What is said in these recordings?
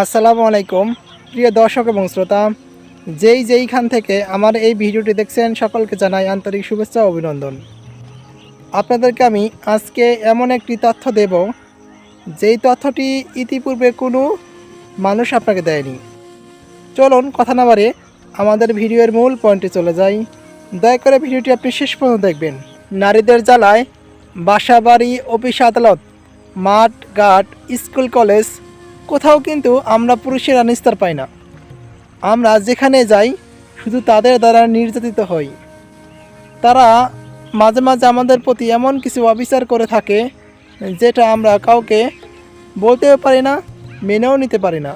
আসসালামু আলাইকুম। প্রিয় দর্শক এবং শ্রোতা, যেই যেইখান থেকে আমার এই ভিডিওটি দেখছেন, সকলকে জানাই আন্তরিক শুভেচ্ছা অভিনন্দন। আপনাদেরকে আমি আজকে এমন একটি তথ্য দেব, যেই তথ্যটি ইতিপূর্বে কোনো মানুষ আপনাকে দেয়নি। চলুন কথা না বাড়ে আমাদের ভিডিওর মূল পয়েন্টে চলে যাই। দয়া করে ভিডিওটি আপনি শেষ পর্যন্ত দেখবেন। নারীদের জ্বালায় বাসা বাড়ি অফিস আদালত, মাঠ, ঘাট, স্কুল, কলেজ কোথাও কিন্তু আমরা পুরুষেরা নিস্তার পাই না। আমরা যেখানে যাই, শুধু তাদের দ্বারা নির্যাতিত হই। তারা মাঝে মাঝে আমাদের প্রতি এমন কিছু অবিচার করে থাকে, যেটা আমরা কাউকে বলতেও পারি না, মেনেও নিতে পারি না।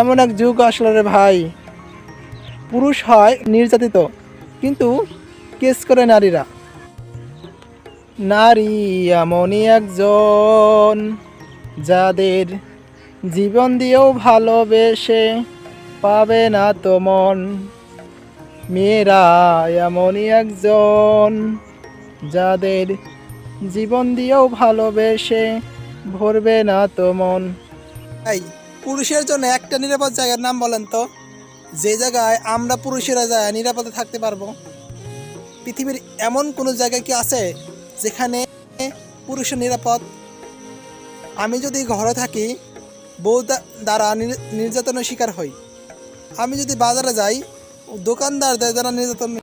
এমন এক যুগ আসলে রে ভাই। পুরুষ হয় নির্যাতিত, কিন্তু কেস করে নারীরা। নারী এমনই একজন, যাদের জীবন দিয়েও ভালোবেসে পাবে না তো মন। মেয়েরা এমনই একজন যাদের জীবন দিয়েও ভালোবেসে ভরবে না তো মন। এই, পুরুষের জন্য একটা নিরাপদ জায়গার নাম বলেন তো। যে জায়গায় আমরা পুরুষেরা যায় নিরাপদে থাকতে পারব। পৃথিবীর এমন কোনো জায়গা কি আছে যেখানে পুরুষের নিরাপদ? আমি যদি ঘরে থাকি বউ দ্বারা নির- নির্যাতনের শিকার হই। আমি যদি বাজারে যাই দোকানদারদের দ্বারা নির্যাতন